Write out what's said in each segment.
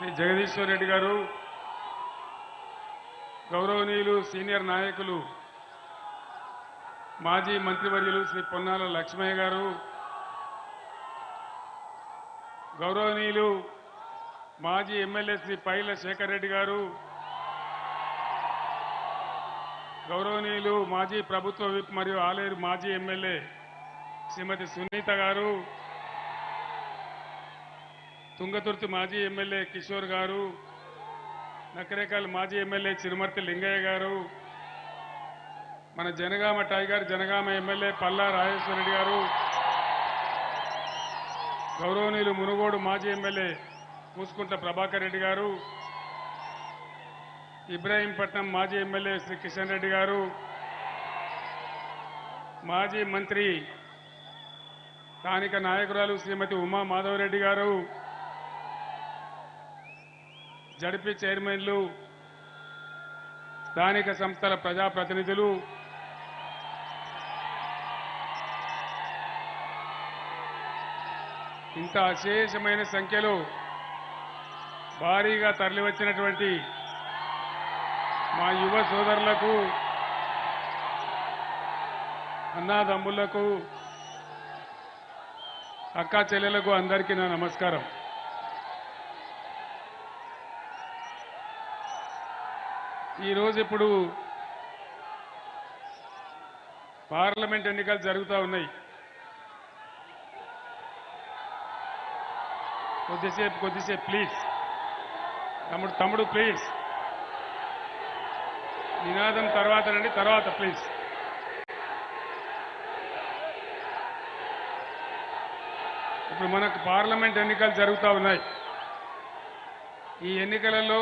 శ్రీ జగదీశ్వర్ రెడ్డి గారు గౌరవనీయులు సీనియర్ నాయకులు మాజీ మంత్రివర్యులు శ్రీ పొన్నాల లక్ష్మయ్య గారు గౌరవనీయులు మాజీ ఎమ్మెల్యే శ్రీ పైల శేఖర్ రెడ్డి గారు గౌరవనీయులు మాజీ ప్రభుత్వ విప్ మరియు ఆలేరు మాజీ ఎమ్మెల్యే శ్రీమతి సునీత గారు తుంగతుర్తి మాజీ ఎమ్మెల్యే కిషోర్ గారు నకరేకల్ మాజీ ఎమ్మెల్యే చిరుమర్తి లింగయ్య గారు మన జనగామ టైగర్ జనగామ ఎమ్మెల్యే పల్లా రాజేశ్వరరెడ్డి గారు గౌరవనీయులు మునుగోడు మాజీ ఎమ్మెల్యే పూసుకుంట ప్రభాకర్ రెడ్డి గారు ఇబ్రాహీంపట్నం మాజీ ఎమ్మెల్యే శ్రీ కిషన్ రెడ్డి గారు మాజీ మంత్రి స్థానిక నాయకురాలు శ్రీమతి ఉమా మాధవరెడ్డి గారు జడిపి చైర్మన్లు స్థానిక సంస్థల ప్రజాప్రతినిధులు ఇంత అశేషమైన సంఖ్యలో భారీగా తరలివచ్చినటువంటి మా యువ సోదరులకు అన్నాదమ్ములకు అక్కా చెల్లెలకు అందరికీ నా నమస్కారం. ఈరోజు ఇప్పుడు పార్లమెంట్ ఎన్నికలు జరుగుతూ ఉన్నాయి. కొద్దిసేపు కొద్దిసేపు ప్లీజ్ తమ్ముడు తమ్ముడు ప్లీజ్ నినాదం తర్వాత రండి తర్వాత ప్లీజ్ ఇప్పుడు మనకు పార్లమెంట్ ఎన్నికలు జరుగుతూ ఉన్నాయి. ఈ ఎన్నికలలో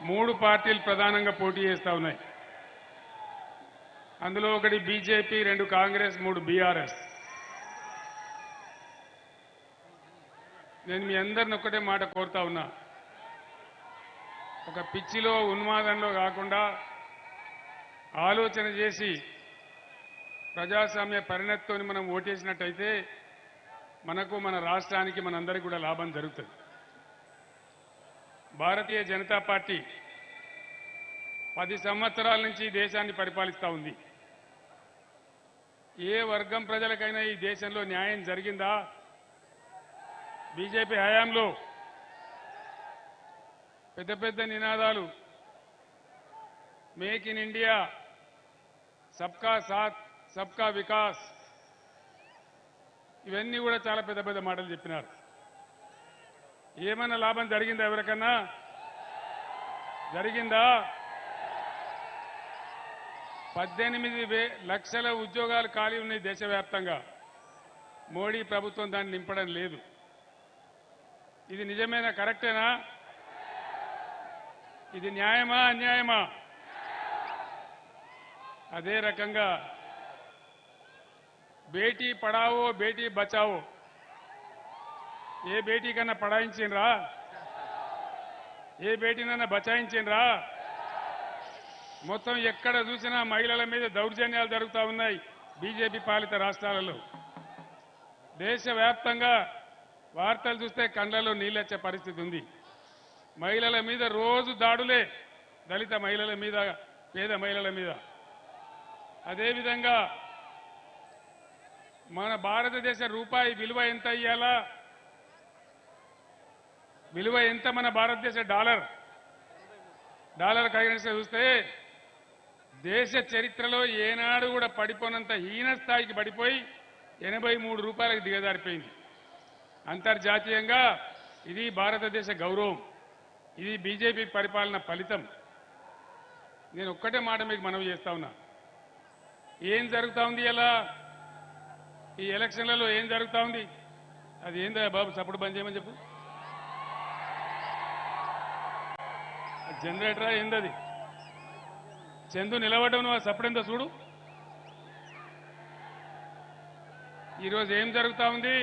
మూడు పార్టీలు ప్రధానంగా పోటీ చేస్తూ ఉన్నాయి. అందులో ఒకటి బీజేపీ రెండు కాంగ్రెస్ మూడు బీఆర్ఎస్. నేను మీ అందరిని ఒక్కటే మాట కోరుతా ఉన్నా. ఒక పిచ్చిలో ఉన్మాదంలో కాకుండా ఆలోచన చేసి ప్రజాస్వామ్య పరిణతితో మనం ఓటేసినట్టయితే మనకు మన రాష్ట్రానికి మనందరికీ కూడా లాభం జరుగుతుంది. భారతీయ జనతా పార్టీ పది సంవత్సరాల నుంచి దేశాన్ని పరిపాలిస్తూ ఉంది. ఏ వర్గం ప్రజలకైనా ఈ దేశంలో న్యాయం జరిగిందా? బీజేపీ హయాంలో పెద్ద పెద్ద నినాదాలు మేక్ ఇన్ ఇండియా సబ్కా సాత్ సబ్కా వికాస్ ఇవన్నీ కూడా చాలా పెద్ద పెద్ద మాటలు చెప్పినారు. ఏమైనా లాభం జరిగిందా ఎవరికన్నా? జరిగిందా? పద్దెనిమిది వే లక్షల ఉద్యోగాలు ఖాళీ ఉన్నాయి దేశవ్యాప్తంగా. మోడీ ప్రభుత్వం దాన్ని నింపడం లేదు. ఇది నిజమేనా? కరెక్టేనా? ఇది న్యాయమా? అన్యాయమా? అదే రకంగా బేటీ పడావో బేటీ బచావో ఏ బేటీ కన్నా పడాయించిండ్రా? ఏ బేటీనన్నా బచాయించిండ్రా? మొత్తం ఎక్కడ చూసినా మహిళల మీద దౌర్జన్యాలు జరుగుతూ ఉన్నాయి బీజేపీ పాలిత రాష్ట్రాలలో. దేశవ్యాప్తంగా వార్తలు చూస్తే కండ్లలో నీళ్ళొచ్చే పరిస్థితి ఉంది. మహిళల మీద రోజు దాడులే దళిత మహిళల మీద పేద మహిళల మీద. అదేవిధంగా మన భారతదేశ రూపాయి విలువ ఎంత ఇయ్యాలా? విలువ ఎంత మన భారతదేశ డాలర్? డాలర్ కరెన్సీ చూస్తే దేశ చరిత్రలో ఏనాడు కూడా పడిపోనంత హీన స్థాయికి పడిపోయి ఎనభై మూడు రూపాయలకు దిగజారిపోయింది. అంతర్జాతీయంగా ఇది భారతదేశ గౌరవం. ఇది బీజేపీ పరిపాలన ఫలితం. నేను ఒక్కటే మాట మీకు మనవి చేస్తా ఉన్నా. ఏం జరుగుతూ ఉంది ఇలా? ఈ ఎలక్షన్లలో ఏం జరుగుతూ ఉంది? అది ఏందా బాబు సపోర్ట్ బంద్ చేయమని చెప్పు. జనరేటరా ఏందది? చందు నిలబడ్డం నువ్వు సప్పుడెందో చూడు. ఈరోజు ఏం జరుగుతా ఉంది?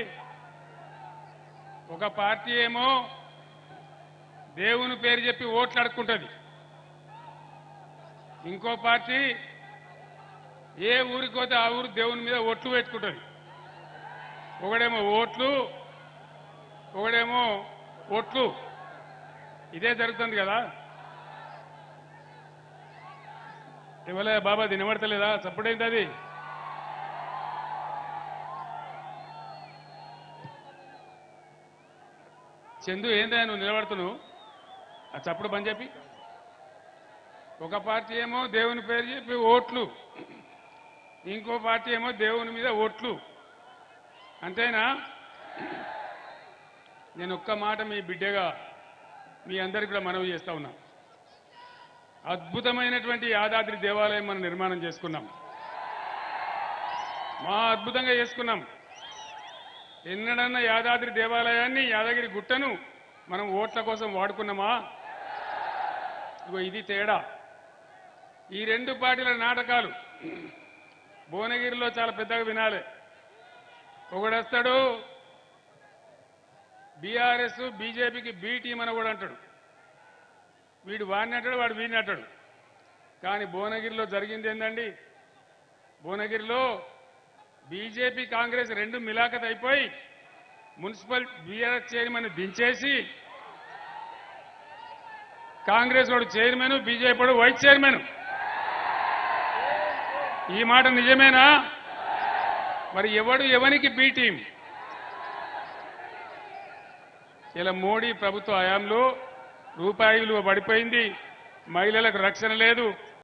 ఒక పార్టీ ఏమో దేవుని పేరు చెప్పి ఓట్లు అడుక్కుంటుంది ఇంకో పార్టీ ఏ ఊరికి పోతే ఆ ఊరు దేవుని మీద ఓట్లు పెట్టుకుంటుంది. ఒకడేమో ఓట్లు ఒకడేమో ఓట్లు. ఇదే జరుగుతుంది కదా? ఇవ్వలే బాబా వినబడతలేదా చప్పుడైంది అది? చందు ఏందా నువ్వు నిలబడుతున్నావు? ఆ చప్పుడు పని చెప్పి ఒక పార్టీ ఏమో దేవుని పేరు చెప్పి ఓట్లు. ఇంకో పార్టీ ఏమో దేవుని మీద ఓట్లు. అంతేనా? నేను ఒక్క మాట మీ బిడ్డగా మీ అందరికి కూడా మనవి చేస్తా ఉన్నా. అద్భుతమైనటువంటి యాదాద్రి దేవాలయం మనం నిర్మాణం చేసుకున్నాం. మా అద్భుతంగా చేసుకున్నాం. ఎన్నడన్న యాదాద్రి దేవాలయాన్ని యాదగిరి గుట్టను మనం ఓట్ల కోసం వాడుకున్నామా? ఇగో ఇది తేడా. ఈ రెండు పార్టీల నాటకాలు భువనగిరిలో చాలా పెద్దగా వినాలి. ఒకడొస్తాడు బీఆర్ఎస్ బీజేపీకి బీ టీం అని కూడా అంటాడు. వీడు వాడిని అంటాడు వాడు వీడిని కానీ భువనగిరిలో జరిగింది ఏంటండి భువనగిరిలో బీజేపీ కాంగ్రెస్ రెండు మిలాఖత్ అయిపోయి మున్సిపల్ బీఆర్ఎస్ చైర్మన్ దించేసి కాంగ్రెస్ వాడు చైర్మన్ బీజేపీ వాడు వైస్ చైర్మన్. ఈ మాట నిజమేనా? మరి ఎవడు ఎవనికి బీ టీం ఇలా మోడీ ప్రభుత్వ హయాంలో రూపాయి విలువ పడిపోయింది. మహిళలకు రక్షణ లేదు.